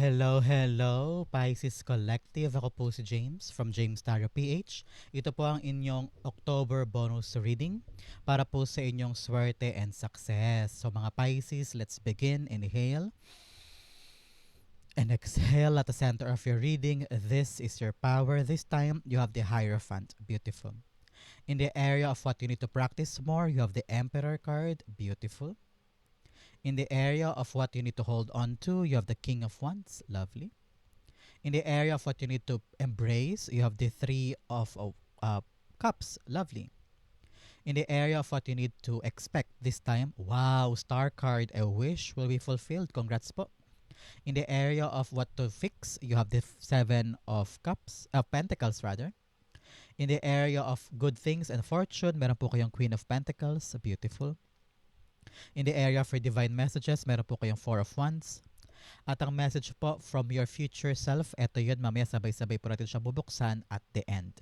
Hello, hello, Pisces Collective. Ako po si James from James Tarot PH. Ito po ang inyong October bonus reading para po sa inyong swerte and success. So mga Pisces, let's begin. Inhale. And exhale at the center of your reading. This is your power. This time, you have the Hierophant. Beautiful. In the area of what you need to practice more, you have the Emperor card. Beautiful. In the area of what you need to hold on to, you have the King of Wands. Lovely. In the area of what you need to embrace, you have the Three of uh, uh, Cups. Lovely. In the area of what you need to expect this time, wow, Star card, a wish will be fulfilled. Congrats po. In the area of what to fix, you have the Seven of Cups, of Pentacles rather. In the area of good things and fortune, meron po kayong Queen of Pentacles. Beautiful. In the area for divine messages, meron po kayong Four of Wands. At ang message po from your future self, eto yun, mamaya sabay-sabay po natin siya bubuksan at the end.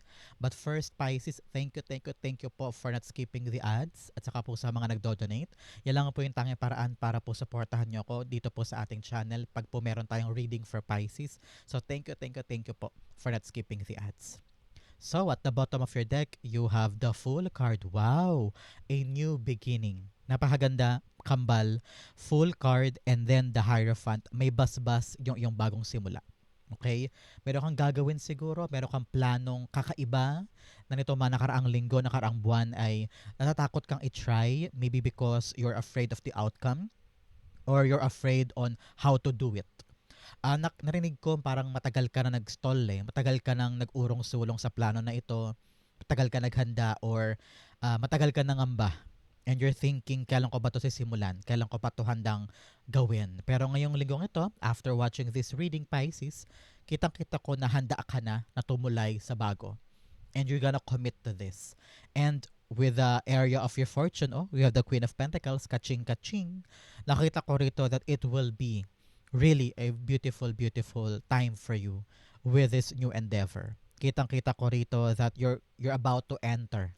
But first, Pisces, thank you, thank you, thank you po for not skipping the ads at saka po sa mga nagdo-donate. Yan lang po yung tanging paraan para po supportahan nyo ko dito po sa ating channel pag po meron tayong reading for Pisces. So thank you, thank you, thank you po for not skipping the ads. So at the bottom of your deck, you have the Fool card. Wow! A new beginning. Napakaganda, kambal, full card, and then the Hierophant. May basbas yung, yung bagong simula. Okay? Meron kang gagawin siguro, meron kang planong kakaiba na nito man nakaraang linggo, nakaraang buwan ay natatakot kang i-try maybe because you're afraid of the outcome or you're afraid on how to do it. Nak- narinig ko parang matagal ka na nag-stall eh. Matagal ka nang nag-urong-sulong sa plano na ito. Matagal ka naghanda or ah, matagal ka nangamba. And you're thinking, kailan ko ba ito sisimulan? Kailan ko pa ito handang gawin? Pero ngayong linggong ito, after watching this reading, Pisces, kitang-kita ko na handa ka na na tumulay sa bago. And you're gonna commit to this. And with the area of your fortune, oh, we have the Queen of Pentacles, kaching-kaching. Nakita ko rito that it will be really a beautiful, beautiful time for you with this new endeavor. Kitang-kita ko rito that you're you're about to enter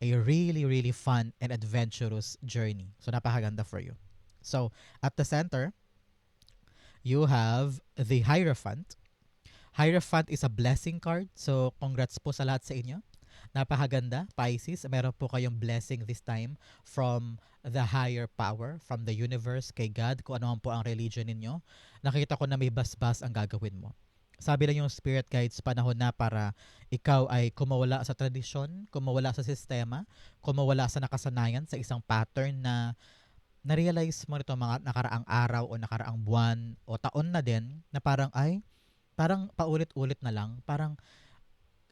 a really, really fun and adventurous journey. So, napakaganda for you. So, at the center, you have the Hierophant. Hierophant is a blessing card. So, congrats po sa lahat sa inyo. Napakaganda, Pisces. Meron po kayong blessing this time from the higher power, from the universe, kay God, kung ano po ang religion ninyo. Nakita ko na may basbas ang gagawin mo. Sabi lang yung spirit guides, panahon na para ikaw ay kumawala sa tradisyon, kumawala sa sistema, kumawala sa nakasanayan, sa isang pattern na na-realize mo nito mga nakaraang araw o nakaraang buwan o taon na din na parang ay parang paulit-ulit na lang. Parang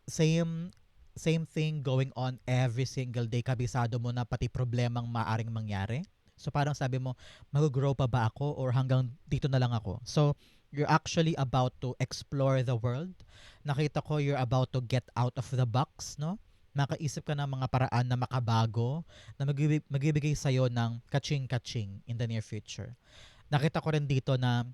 same same thing going on every single day. Kabisado mo na pati problemang maaring mangyari. So parang sabi mo mag-grow pa ba ako or hanggang dito na lang ako? So you're actually about to explore the world nakita ko you're about to get out of the box no makaisip ka ng mga paraan na makabago na magbibig, magbibigay sa'yo ng kaching-kaching in the near future. Nakita ko rin dito na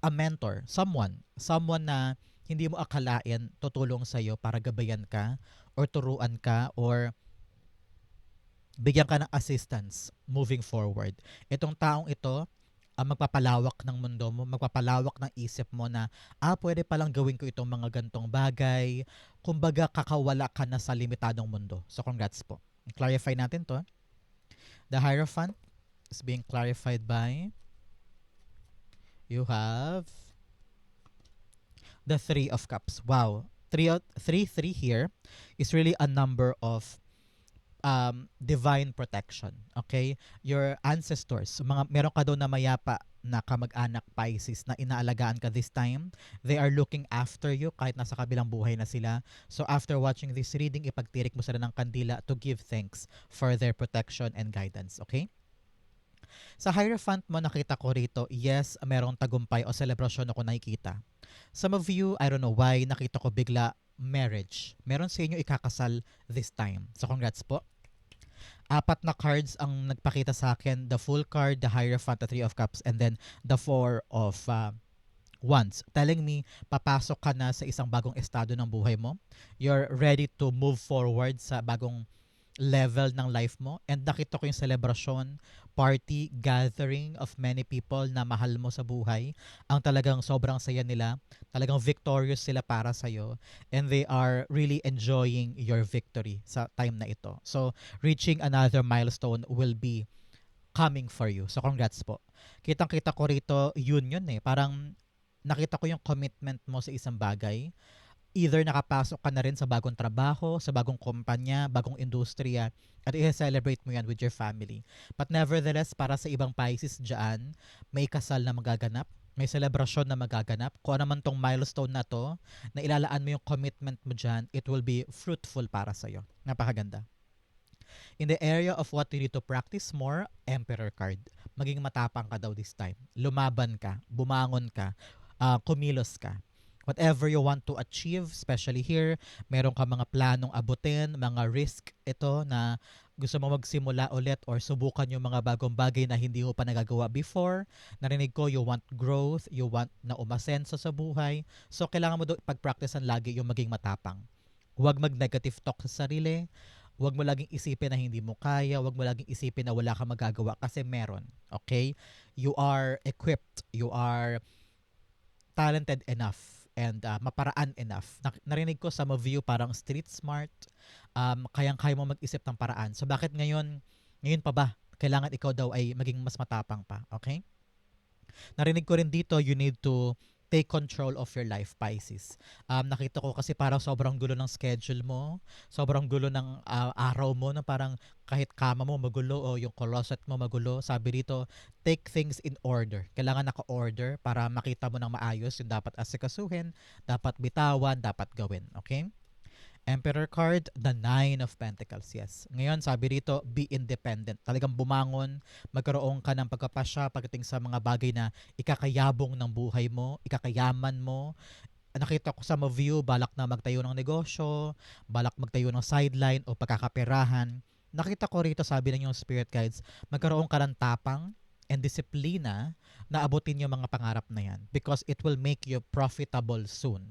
a mentor, someone, someone na hindi mo akalain tutulong sa'yo para gabayan ka or turuan ka or bigyan ka ng assistance moving forward. Itong taong ito, ang magpapalawak ng mundo mo, magpapalawak ng isip mo na, ah, pwede palang gawin ko itong mga gantong bagay. Kumbaga, kakawala ka na sa limitadong mundo. So, congrats po. Clarify natin to. The Hierophant is being clarified by you have the Three of Cups. Wow. Three, three, three here is really a number of um, divine protection. Okay? Your ancestors, mga meron ka daw na mayapa na kamag-anak Pisces na inaalagaan ka this time. They are looking after you kahit nasa kabilang buhay na sila. So after watching this reading, ipagtirik mo sila ng kandila to give thanks for their protection and guidance. Okay? Sa Hierophant mo nakita ko rito, yes, merong tagumpay o celebration ako nakikita. Some of you, I don't know why, nakita ko bigla marriage. Meron sa inyo ikakasal this time. So congrats po. Apat na cards ang nagpakita sa akin. The full card, the Hierophant, the Three of Cups, and then the Four of uh, Wands. Telling me, papasok ka na sa isang bagong estado ng buhay mo. You're ready to move forward sa bagong level ng life mo and nakita ko yung celebration, party, gathering of many people na mahal mo sa buhay. Ang talagang sobrang saya nila. Talagang victorious sila para sa'yo. And they are really enjoying your victory sa time na ito. So, reaching another milestone will be coming for you. So, congrats po. Kitang-kita ko rito, yun yun eh. Parang nakita ko yung commitment mo sa isang bagay either nakapasok ka na rin sa bagong trabaho, sa bagong kumpanya, bagong industriya, at i-celebrate mo yan with your family. But nevertheless, para sa ibang Pisces dyan, may kasal na magaganap, may celebration na magaganap. Kung ano man tong milestone na to, na ilalaan mo yung commitment mo dyan, it will be fruitful para sa'yo. Napakaganda. In the area of what you need to practice more, Emperor card. Maging matapang ka daw this time. Lumaban ka, bumangon ka, uh, kumilos ka whatever you want to achieve, especially here, meron ka mga planong abutin, mga risk ito na gusto mo magsimula ulit or subukan yung mga bagong bagay na hindi mo pa nagagawa before. Narinig ko, you want growth, you want na umasenso sa buhay. So, kailangan mo doon pag-practicean lagi yung maging matapang. Huwag mag-negative talk sa sarili. Huwag mo laging isipin na hindi mo kaya. Huwag mo laging isipin na wala kang magagawa kasi meron. Okay? You are equipped. You are talented enough and uh, maparaan enough. narinig ko of you parang street smart, um, kayang-kaya mo mag-isip ng paraan. So bakit ngayon, ngayon pa ba, kailangan ikaw daw ay maging mas matapang pa, okay? Narinig ko rin dito, you need to take control of your life, Pisces. Um, nakita ko kasi parang sobrang gulo ng schedule mo, sobrang gulo ng uh, araw mo na parang kahit kama mo magulo o yung closet mo magulo. Sabi dito, take things in order. Kailangan naka-order para makita mo ng maayos yung dapat asikasuhin, dapat bitawan, dapat gawin. Okay? Emperor card, the Nine of Pentacles. Yes. Ngayon, sabi rito, be independent. Talagang bumangon, magkaroon ka ng pagkapasya pagdating sa mga bagay na ikakayabong ng buhay mo, ikakayaman mo. Nakita ko sa of you, balak na magtayo ng negosyo, balak magtayo ng sideline o pagkakaperahan. Nakita ko rito, sabi ng yung spirit guides, magkaroon ka ng tapang, and disiplina na abutin yung mga pangarap na yan because it will make you profitable soon.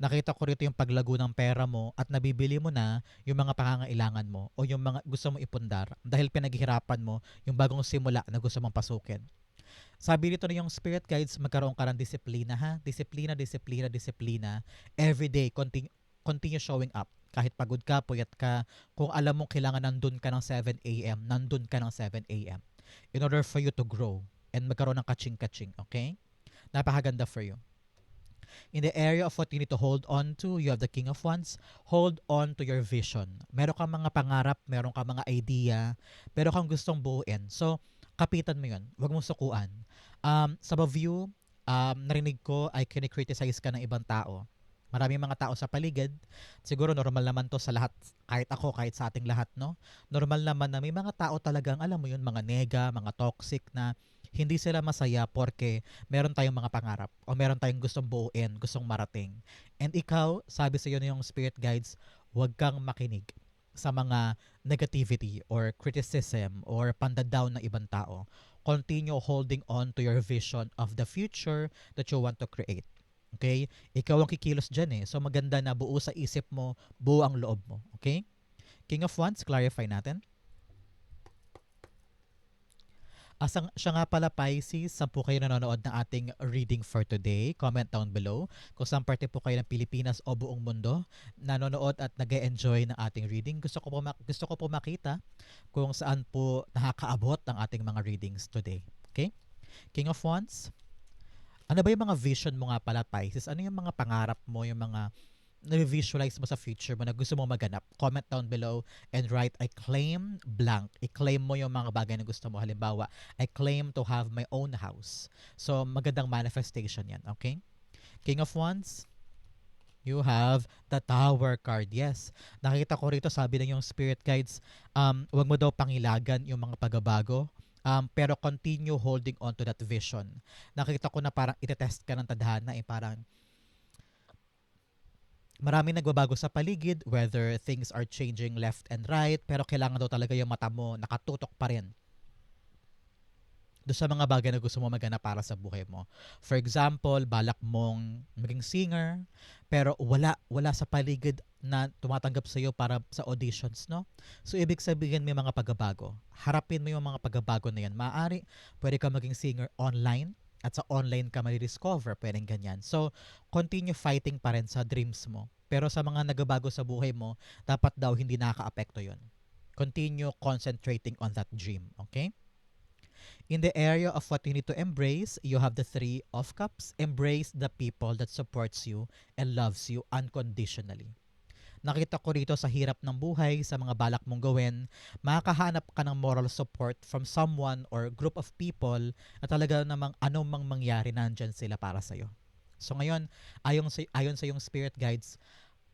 Nakita ko rito yung paglago ng pera mo at nabibili mo na yung mga pangangailangan mo o yung mga gusto mo ipundar dahil pinaghihirapan mo yung bagong simula na gusto mong pasukin. Sabi rito na yung spirit guides, magkaroon ka ng disiplina ha. Disiplina, disiplina, disiplina. Every day, continue, continue showing up. Kahit pagod ka, puyat ka, kung alam mo kailangan nandun ka ng 7 a.m., nandun ka ng 7 a.m in order for you to grow and magkaroon ng kaching-kaching, okay? Napakaganda for you. In the area of what you need to hold on to, you have the King of Wands. Hold on to your vision. Meron kang mga pangarap, meron kang mga idea, meron kang gustong buuin. So, kapitan mo yun. Huwag mong sukuan. Um, some of you, um, narinig ko, ay kinikriticize ka ng ibang tao maraming mga tao sa paligid. Siguro normal naman to sa lahat, kahit ako, kahit sa ating lahat, no? Normal naman na may mga tao talagang, alam mo yun, mga nega, mga toxic na hindi sila masaya porque meron tayong mga pangarap o meron tayong gustong buuin, gustong marating. And ikaw, sabi sa iyo yung spirit guides, huwag kang makinig sa mga negativity or criticism or pandadown ng ibang tao. Continue holding on to your vision of the future that you want to create. Okay? Ikaw ang kikilos dyan eh. So maganda na buo sa isip mo, buo ang loob mo. Okay? King of Wands, clarify natin. Asang siya nga pala Pisces, saan po kayo nanonood ng ating reading for today? Comment down below. Kung saan parte po kayo ng Pilipinas o buong mundo nanonood at nag enjoy ng ating reading. Gusto ko po, gusto ko po makita kung saan po nakakaabot ang ating mga readings today. Okay? King of Wands, ano ba yung mga vision mo nga pala, Pisces? Ano yung mga pangarap mo, yung mga na-visualize mo sa future mo na gusto mo maganap? Comment down below and write, I claim blank. I-claim mo yung mga bagay na gusto mo. Halimbawa, I claim to have my own house. So, magandang manifestation yan, okay? King of Wands, you have the Tower card. Yes, nakita ko rito, sabi ng yung spirit guides, um, wag mo daw pangilagan yung mga pagbabago Um, pero continue holding on to that vision. Nakita ko na parang itetest ka ng tadhana eh parang marami nagbabago sa paligid, whether things are changing left and right, pero kailangan daw talaga yung mata mo nakatutok pa rin. Do sa mga bagay na gusto mo maganap para sa buhay mo. For example, balak mong maging singer, pero wala wala sa paligid na tumatanggap sa iyo para sa auditions, no? So ibig sabihin may mga pagbabago. Harapin mo yung mga pagbabago na yan. Maaari pwede ka maging singer online at sa online ka ma-discover, pwedeng ganyan. So, continue fighting pa rin sa dreams mo. Pero sa mga nagbabago sa buhay mo, dapat daw hindi nakaka-apekto yon. Continue concentrating on that dream, okay? In the area of what you need to embrace, you have the three of cups. Embrace the people that supports you and loves you unconditionally. Nakita ko rito sa hirap ng buhay, sa mga balak mong gawin, makakahanap ka ng moral support from someone or group of people na talaga namang anong mang mangyari, nandyan sila para sa'yo. So ngayon, ayon sa, ayon sa yung spirit guides,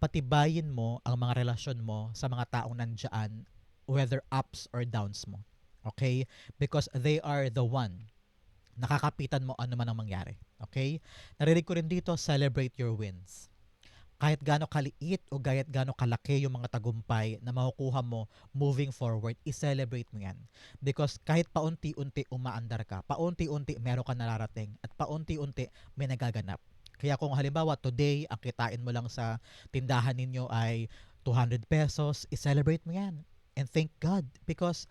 patibayin mo ang mga relasyon mo sa mga taong nandyan, whether ups or downs mo. Okay? Because they are the one nakakapitan mo ano man ang mangyari. Okay? Narinig ko rin dito, celebrate your wins kahit gaano kaliit o kahit gaano kalaki yung mga tagumpay na makukuha mo moving forward, i-celebrate mo yan. Because kahit paunti-unti umaandar ka, paunti-unti meron ka nararating, at paunti-unti may nagaganap. Kaya kung halimbawa today, ang kitain mo lang sa tindahan ninyo ay 200 pesos, i-celebrate mo yan. And thank God because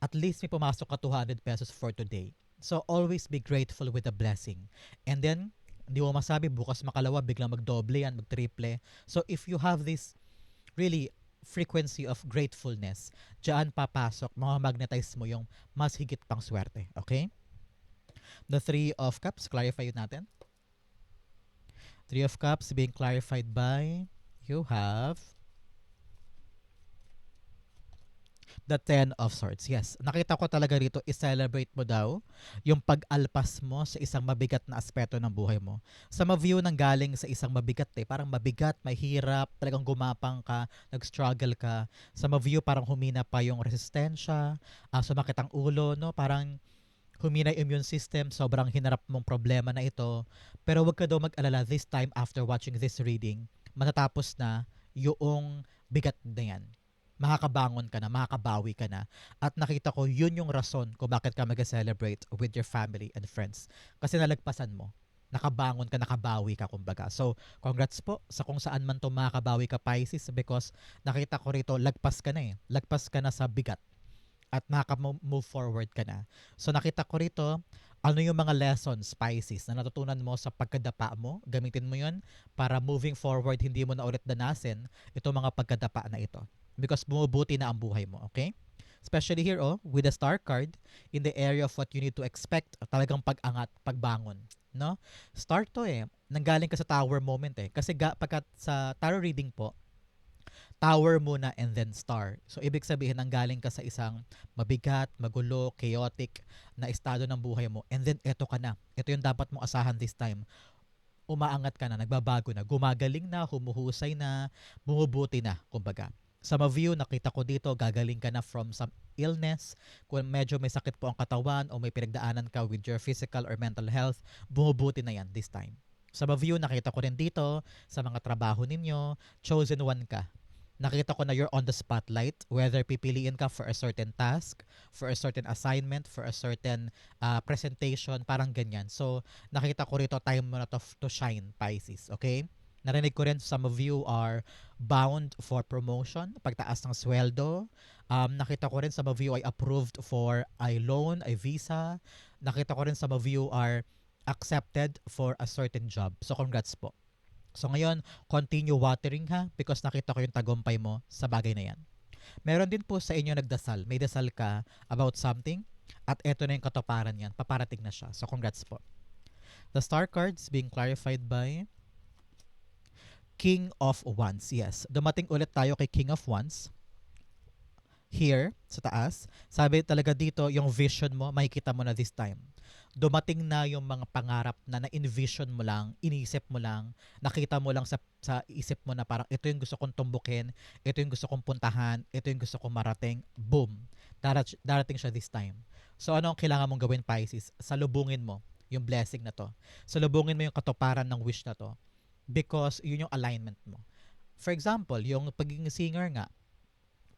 at least may pumasok ka 200 pesos for today. So always be grateful with the blessing. And then hindi mo masabi bukas makalawa biglang magdoble yan, magtriple. So if you have this really frequency of gratefulness, diyan papasok, magnetize mo yung mas higit pang swerte. Okay? The Three of Cups, clarify yun natin. Three of Cups being clarified by you have the Ten of Swords. Yes, nakita ko talaga rito, i-celebrate mo daw yung pag-alpas mo sa isang mabigat na aspeto ng buhay mo. Sa ma-view ng galing sa isang mabigat eh, parang mabigat, mahirap, talagang gumapang ka, nag-struggle ka. Sa ma-view parang humina pa yung resistensya, uh, sumakit ang ulo, no? Parang humina immune system, sobrang hinarap mong problema na ito. Pero wag ka daw mag-alala this time after watching this reading, matatapos na yung bigat na yan makakabangon ka na, makakabawi ka na. At nakita ko, yun yung rason kung bakit ka mag-celebrate with your family and friends. Kasi nalagpasan mo. Nakabangon ka, nakabawi ka, kumbaga. So, congrats po sa kung saan man to makakabawi ka, Pisces, because nakita ko rito, lagpas ka na eh. Lagpas ka na sa bigat at makaka-move forward ka na. So, nakita ko rito, ano yung mga lessons, Pisces, na natutunan mo sa pagkadapa mo? Gamitin mo yun para moving forward, hindi mo na ulit danasin itong mga pagkadapa na ito because bumubuti na ang buhay mo, okay? Especially here, oh, with the star card, in the area of what you need to expect, talagang pag-angat, pagbangon, no? Star to eh, nanggaling ka sa tower moment eh. Kasi ga, pagkat sa tarot reading po, tower muna and then star. So, ibig sabihin, nanggaling ka sa isang mabigat, magulo, chaotic na estado ng buhay mo. And then, eto ka na. Ito yung dapat mong asahan this time. Umaangat ka na, nagbabago na, gumagaling na, humuhusay na, bumubuti na, kumbaga. Sa ma-view, nakita ko dito, gagaling ka na from some illness. Kung medyo may sakit po ang katawan o may pinagdaanan ka with your physical or mental health, bumubuti na yan this time. Sa ma-view, nakita ko rin dito, sa mga trabaho ninyo, chosen one ka. Nakita ko na you're on the spotlight, whether pipiliin ka for a certain task, for a certain assignment, for a certain uh, presentation, parang ganyan. So, nakita ko rito, time mo na to, to shine, Pisces, okay? Narinig ko rin some of you are bound for promotion, pagtaas ng sweldo. Um, nakita ko rin some of you ay approved for a loan, a visa. Nakita ko rin some of you are accepted for a certain job. So congrats po. So ngayon, continue watering ha because nakita ko yung tagumpay mo sa bagay na yan. Meron din po sa inyo nagdasal. May dasal ka about something at eto na yung katuparan yan. Paparating na siya. So congrats po. The star cards being clarified by King of Wands. Yes, dumating ulit tayo kay King of Wands. Here, sa taas. Sabi talaga dito, yung vision mo, makikita mo na this time. Dumating na yung mga pangarap na na-envision mo lang, inisip mo lang, nakita mo lang sa, sa isip mo na parang ito yung gusto kong tumbukin, ito yung gusto kong puntahan, ito yung gusto kong marating, boom, darat, darating siya this time. So ano ang kailangan mong gawin Pisces? Salubungin mo yung blessing na to. Salubungin mo yung katuparan ng wish na to because yun yung alignment mo. For example, yung pagiging singer nga,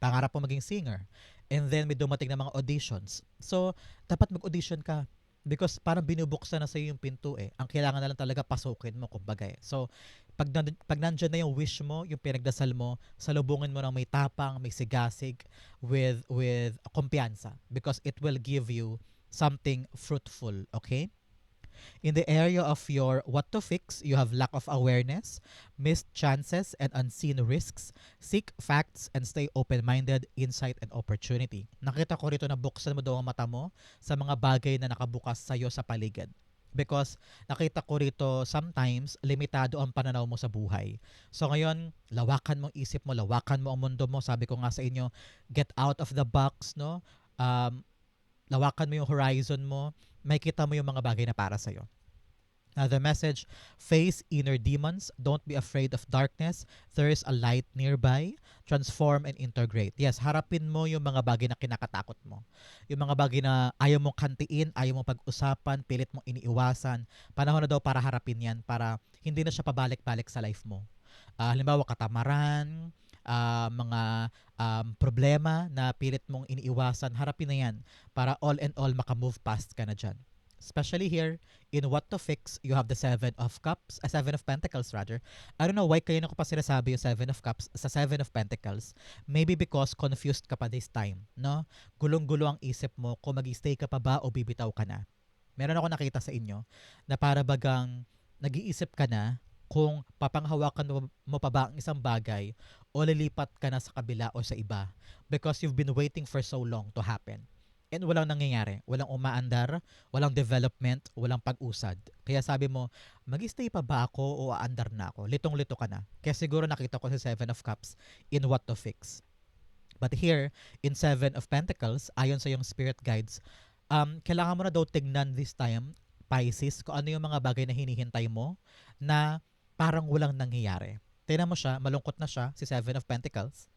pangarap mo maging singer, and then may dumating na mga auditions. So, dapat mag-audition ka. Because parang binubuksan na sa'yo yung pinto eh. Ang kailangan na lang talaga pasukin mo, kumbaga eh. So, pag, nan- pag nandyan na yung wish mo, yung pinagdasal mo, salubungin mo ng may tapang, may sigasig, with, with kumpiyansa. Because it will give you something fruitful, okay? In the area of your what to fix, you have lack of awareness, missed chances, and unseen risks. Seek facts and stay open-minded, insight, and opportunity. Nakita ko rito na buksan mo daw ang mata mo sa mga bagay na nakabukas sa'yo sa paligid. Because nakita ko rito sometimes limitado ang pananaw mo sa buhay. So ngayon, lawakan mo ang isip mo, lawakan mo ang mundo mo. Sabi ko nga sa inyo, get out of the box, no? Um, lawakan mo yung horizon mo, makikita mo yung mga bagay na para sa'yo. Another message, face inner demons. Don't be afraid of darkness. There is a light nearby. Transform and integrate. Yes, harapin mo yung mga bagay na kinakatakot mo. Yung mga bagay na ayaw mong kantiin, ayaw mong pag-usapan, pilit mong iniiwasan. Panahon na daw para harapin yan para hindi na siya pabalik-balik sa life mo. Ah, halimbawa, katamaran, ah, mga um, problema na pilit mong iniiwasan, harapin na yan para all and all makamove past ka na dyan. Especially here, in What to Fix, you have the Seven of Cups, a Seven of Pentacles rather. I don't know why kayo na ko pa sinasabi yung Seven of Cups sa Seven of Pentacles. Maybe because confused ka pa this time, no? Gulong-gulo ang isip mo kung mag stay ka pa ba o bibitaw ka na. Meron ako nakita sa inyo na para bagang nag-iisip ka na kung papanghawakan mo, mo pa ba ang isang bagay o lilipat ka na sa kabila o sa iba because you've been waiting for so long to happen. And walang nangyayari. Walang umaandar, walang development, walang pag-usad. Kaya sabi mo, mag-stay pa ba ako o aandar na ako? Litong-lito ka na. Kaya siguro nakita ko sa Seven of Cups in What to Fix. But here, in Seven of Pentacles, ayon sa yung spirit guides, um, kailangan mo na daw tignan this time, Pisces, kung ano yung mga bagay na hinihintay mo na parang walang nangyayari. Tingnan mo siya, malungkot na siya, si Seven of Pentacles.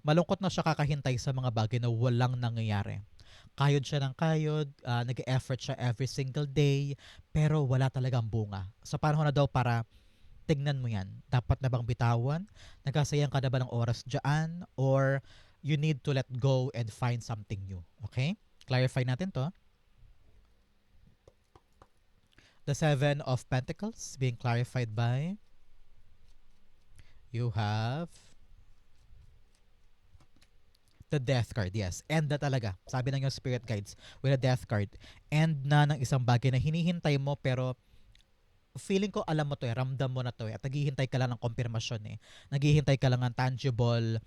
Malungkot na siya kakahintay sa mga bagay na walang nangyayari. Kayod siya ng kayod, uh, nag-effort siya every single day, pero wala talagang bunga. So parang na daw para tignan mo yan. Dapat na bang bitawan? Nagkasayang ka na ba ng oras dyan? Or you need to let go and find something new. Okay? Clarify natin to. The Seven of Pentacles being clarified by you have the death card, yes. End na talaga. Sabi ng yung spirit guides with a death card. End na ng isang bagay na hinihintay mo pero feeling ko alam mo to eh, ramdam mo na to eh. At naghihintay ka lang ng konfirmasyon eh. Naghihintay ka lang ng tangible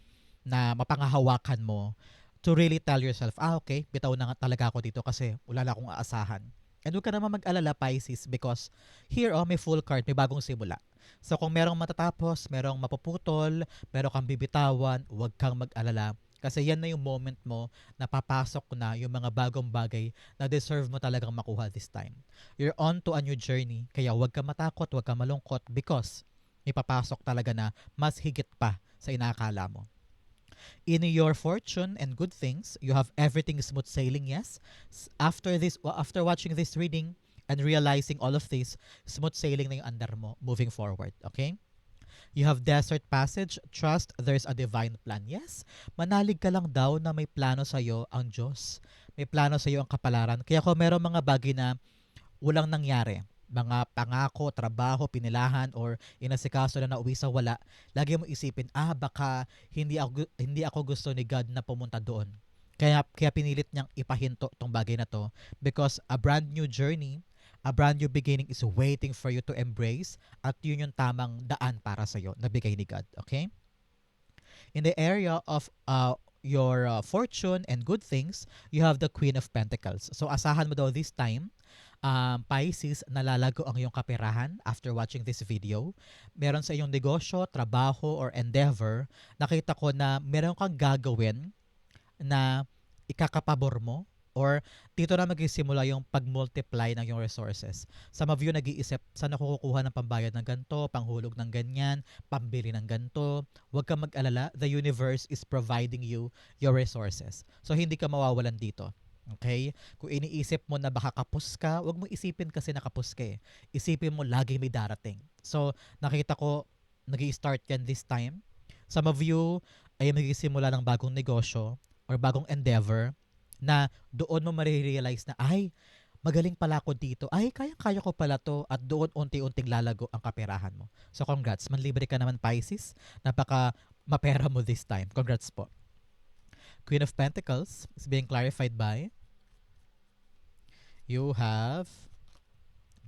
na mapangahawakan mo to really tell yourself, ah okay, bitaw na nga talaga ako dito kasi wala na akong aasahan. And huwag ka naman mag-alala Pisces because here oh, may full card, may bagong simula. So kung merong matatapos, merong mapuputol, merong kang bibitawan, huwag kang mag-alala kasi yan na yung moment mo na papasok na yung mga bagong bagay na deserve mo talagang makuha this time. You're on to a new journey, kaya huwag ka matakot, huwag ka malungkot because may papasok talaga na mas higit pa sa inaakala mo. In your fortune and good things, you have everything smooth sailing, yes. After this, after watching this reading and realizing all of this, smooth sailing na yung andar mo moving forward, okay? You have desert passage, trust there's a divine plan. Yes, manalig ka lang daw na may plano sa iyo ang Diyos. May plano sa iyo ang kapalaran. Kaya kung meron mga bagay na walang nangyari, mga pangako, trabaho, pinilahan or inasikaso na nauwi sa wala, lagi mo isipin, ah baka hindi ako hindi ako gusto ni God na pumunta doon. Kaya kaya pinilit niyang ipahinto tong bagay na to because a brand new journey a brand new beginning is waiting for you to embrace at yun yung tamang daan para sa iyo na bigay ni God. Okay? In the area of uh, your uh, fortune and good things, you have the Queen of Pentacles. So asahan mo daw this time, um, Pisces, nalalago ang iyong kaperahan after watching this video. Meron sa iyong negosyo, trabaho, or endeavor, nakita ko na meron kang gagawin na ikakapabor mo Or dito na magsisimula yung pag-multiply ng yung resources. Some of you nag-iisip, saan ako kukuha ng pambayad ng ganto, panghulog ng ganyan, pambili ng ganto. Huwag kang mag-alala, the universe is providing you your resources. So hindi ka mawawalan dito. Okay? Kung iniisip mo na baka kapos ka, huwag mo isipin kasi nakapos ka eh. Isipin mo lagi may darating. So, nakita ko, nag start yan this time. Some of you ay magsisimula ng bagong negosyo or bagong endeavor na doon mo marirealize na, ay, magaling pala ako dito. Ay, kayang-kaya ko pala to. At doon unti-unting lalago ang kaperahan mo. So congrats, manlibre ka naman Pisces. Napaka mapera mo this time. Congrats po. Queen of Pentacles is being clarified by you have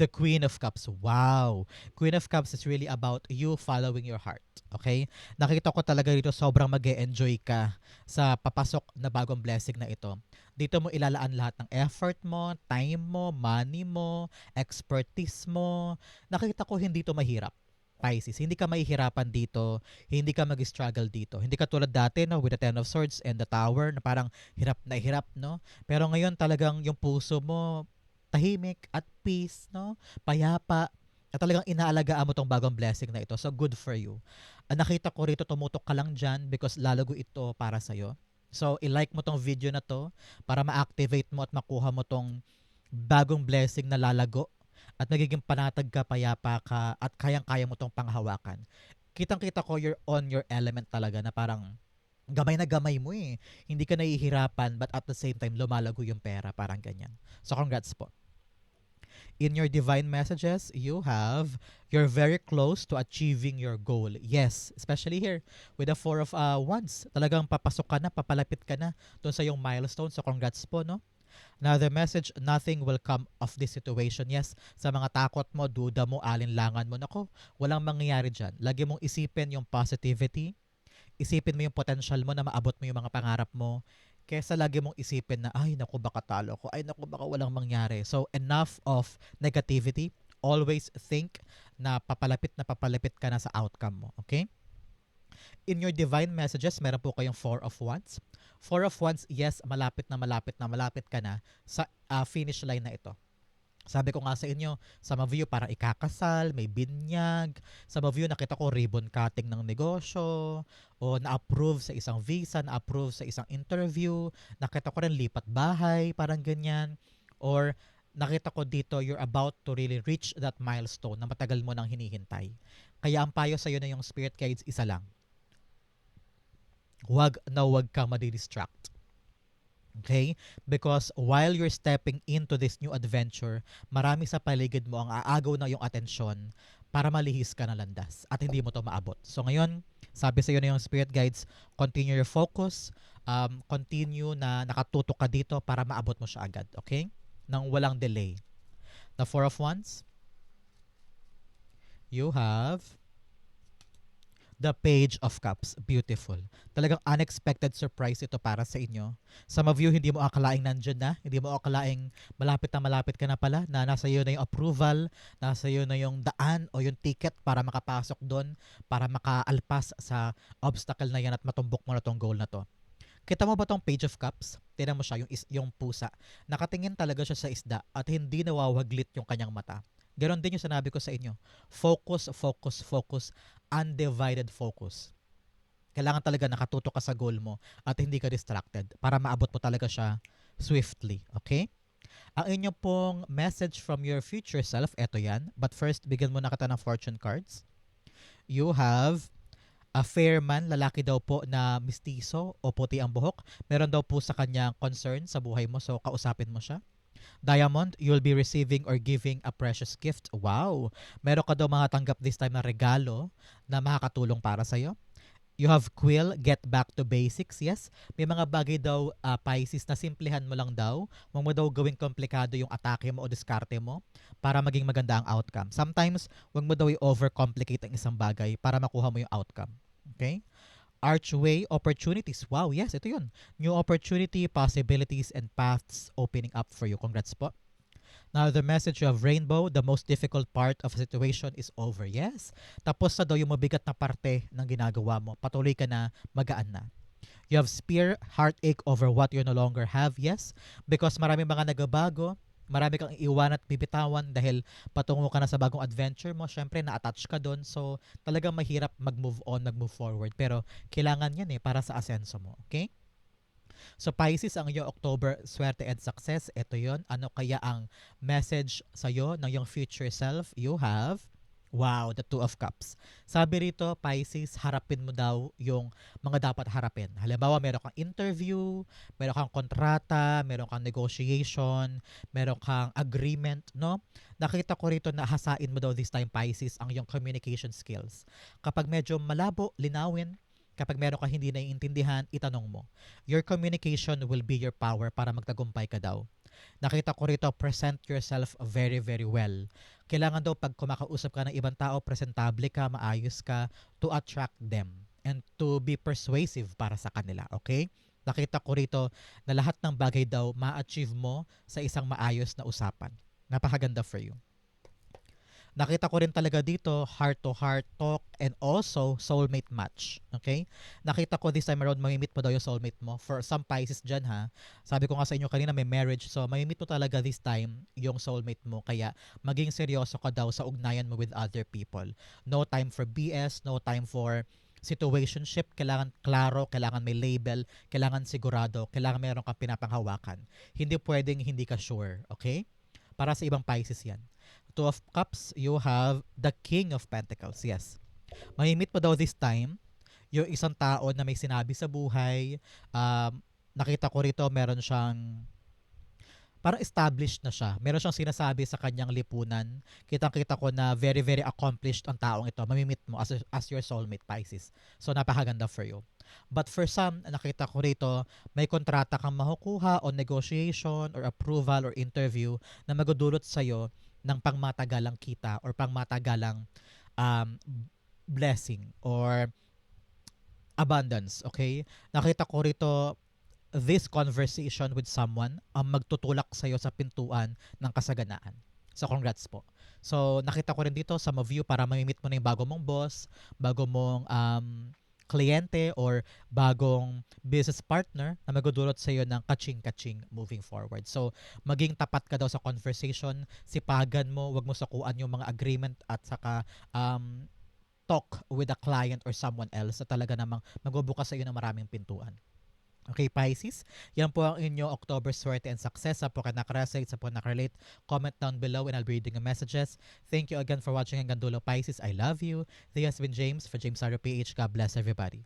the Queen of Cups. Wow! Queen of Cups is really about you following your heart. Okay? Nakita ko talaga dito sobrang mag enjoy ka sa papasok na bagong blessing na ito. Dito mo ilalaan lahat ng effort mo, time mo, money mo, expertise mo. Nakita ko hindi to mahirap. Pisces, hindi ka mahihirapan dito, hindi ka mag-struggle dito. Hindi ka tulad dati no, with the Ten of Swords and the Tower na parang hirap na hirap, no? Pero ngayon talagang yung puso mo tahimik at peace, no? Payapa, at talagang inaalagaan mo tong bagong blessing na ito. So, good for you. Uh, nakita ko rito, tumutok ka lang dyan because lalago ito para sa'yo. So, i-like mo tong video na to para ma-activate mo at makuha mo tong bagong blessing na lalago at nagiging panatag ka, payapa ka, at kayang-kaya mo tong panghawakan. Kitang-kita ko you're on your element talaga na parang gamay na gamay mo eh. Hindi ka nahihirapan but at the same time lumalago yung pera, parang ganyan. So congrats po in your divine messages, you have you're very close to achieving your goal. Yes, especially here with the four of uh, wands. Talagang papasok ka na, papalapit ka na doon sa yung milestone. So congrats po, no? Now the message, nothing will come of this situation. Yes, sa mga takot mo, duda mo, alinlangan mo, nako, walang mangyayari dyan. Lagi mong isipin yung positivity, isipin mo yung potential mo na maabot mo yung mga pangarap mo, Kesa lagi mong isipin na, ay, naku, baka talo ko. Ay, naku, baka walang mangyari. So, enough of negativity. Always think na papalapit na papalapit ka na sa outcome mo. Okay? In your divine messages, meron po kayong four of wands. Four of wands, yes, malapit na malapit na malapit ka na sa uh, finish line na ito. Sabi ko nga sa inyo, sa Maview parang ikakasal, may binyag. Sa Maview nakita ko ribbon cutting ng negosyo o na-approve sa isang visa, na-approve sa isang interview. Nakita ko rin lipat bahay, parang ganyan. Or nakita ko dito you're about to really reach that milestone na matagal mo nang hinihintay. Kaya ang payo sa iyo na yung spirit guides isa lang. Huwag na huwag kang madidistract Okay? Because while you're stepping into this new adventure, marami sa paligid mo ang aagaw na yung atensyon para malihis ka na landas at hindi mo to maabot. So ngayon, sabi sa iyo na yung spirit guides, continue your focus, um, continue na nakatutok ka dito para maabot mo siya agad. Okay? Nang walang delay. The Four of Wands, you have The Page of Cups. Beautiful. Talagang unexpected surprise ito para sa inyo. Some of you, hindi mo akalaing nandyan na. Hindi mo akalaing malapit na malapit ka na pala na nasa iyo na yung approval, nasa iyo na yung daan o yung ticket para makapasok doon, para makaalpas sa obstacle na yan at matumbok mo na tong goal na to. Kita mo ba tong Page of Cups? Tingnan mo siya, yung, is, yung pusa. Nakatingin talaga siya sa isda at hindi nawawaglit yung kanyang mata. Ganon din yung sinabi ko sa inyo. Focus, focus, focus undivided focus. Kailangan talaga nakatutok ka sa goal mo at hindi ka distracted para maabot mo talaga siya swiftly. Okay? Ang inyo pong message from your future self, eto yan. But first, bigyan mo na kita ng fortune cards. You have a fair man, lalaki daw po na mistiso o puti ang buhok. Meron daw po sa kanya concern sa buhay mo, so kausapin mo siya. Diamond, you'll be receiving or giving a precious gift. Wow! Meron ka daw mga tanggap this time na regalo na makakatulong para sa'yo. You have Quill, get back to basics. Yes, may mga bagay daw uh, Pisces na simplihan mo lang daw. Huwag mo daw gawing komplikado yung atake mo o diskarte mo para maging maganda ang outcome. Sometimes, huwag mo daw i-overcomplicate ang isang bagay para makuha mo yung outcome. Okay? Archway opportunities. Wow, yes, ito yun. New opportunity, possibilities, and paths opening up for you. Congrats po. Now, the message of rainbow, the most difficult part of a situation is over. Yes. Tapos na daw yung mabigat na parte ng ginagawa mo. Patuloy ka na, magaan na. You have spear, heartache over what you no longer have. Yes. Because marami mga nagabago, marami kang iiwan at bibitawan dahil patungo ka na sa bagong adventure mo. Syempre, na-attach ka doon. So, talagang mahirap mag-move on, mag-move forward. Pero, kailangan yan eh para sa asenso mo. Okay? So Pisces, ang iyong October swerte and success, ito yon Ano kaya ang message sa iyo ng iyong future self? You have Wow, the Two of Cups. Sabi rito, Pisces, harapin mo daw yung mga dapat harapin. Halimbawa, meron kang interview, meron kang kontrata, meron kang negotiation, meron kang agreement, no? Nakita ko rito na hasain mo daw this time, Pisces, ang yung communication skills. Kapag medyo malabo, linawin, kapag meron kang hindi naiintindihan, itanong mo. Your communication will be your power para magtagumpay ka daw. Nakita ko rito, present yourself very, very well. Kailangan daw pag kumakausap ka ng ibang tao, presentable ka, maayos ka, to attract them and to be persuasive para sa kanila, okay? Nakita ko rito na lahat ng bagay daw ma-achieve mo sa isang maayos na usapan. Napakaganda for you. Nakita ko rin talaga dito heart-to-heart talk and also soulmate match. Okay? Nakita ko this time around mamimit mo daw yung soulmate mo. For some Pisces dyan ha, sabi ko nga sa inyo kanina may marriage so mamimit mo talaga this time yung soulmate mo. Kaya maging seryoso ka daw sa ugnayan mo with other people. No time for BS, no time for situationship, kailangan klaro, kailangan may label, kailangan sigurado, kailangan meron kang pinapanghawakan. Hindi pwedeng hindi ka sure, okay? Para sa ibang Pisces yan. Two of Cups, you have the King of Pentacles. Yes. Mamimit mo daw this time yung isang tao na may sinabi sa buhay. Um, nakita ko rito, meron siyang parang established na siya. Meron siyang sinasabi sa kanyang lipunan. Kitang-kita ko na very, very accomplished ang taong ito. Mamimit mo as, as your soulmate, Pisces. So, napakaganda for you. But for some, nakita ko rito, may kontrata kang makukuha o negotiation or approval or interview na magdudulot sa'yo ng pangmatagalang kita or pangmatagalang um, blessing or abundance, okay? Nakita ko rito this conversation with someone ang magtutulak sa'yo sa pintuan ng kasaganaan. So, congrats po. So, nakita ko rin dito sa view para mamimit mo na yung bago mong boss, bago mong um, kliyente or bagong business partner na magdudulot sa iyo ng kaching-kaching moving forward. So, maging tapat ka daw sa conversation, sipagan mo, wag mo sakuan yung mga agreement at saka um, talk with a client or someone else na talaga namang magbubukas sa iyo ng maraming pintuan. Okay, Pisces, yan po ang inyong October swerte and success. Sa po ka nakarelate, sa po nakarelate, comment down below and I'll be reading your messages. Thank you again for watching hanggang dulo, Pisces. I love you. This has been James for James Saro PH. God bless everybody.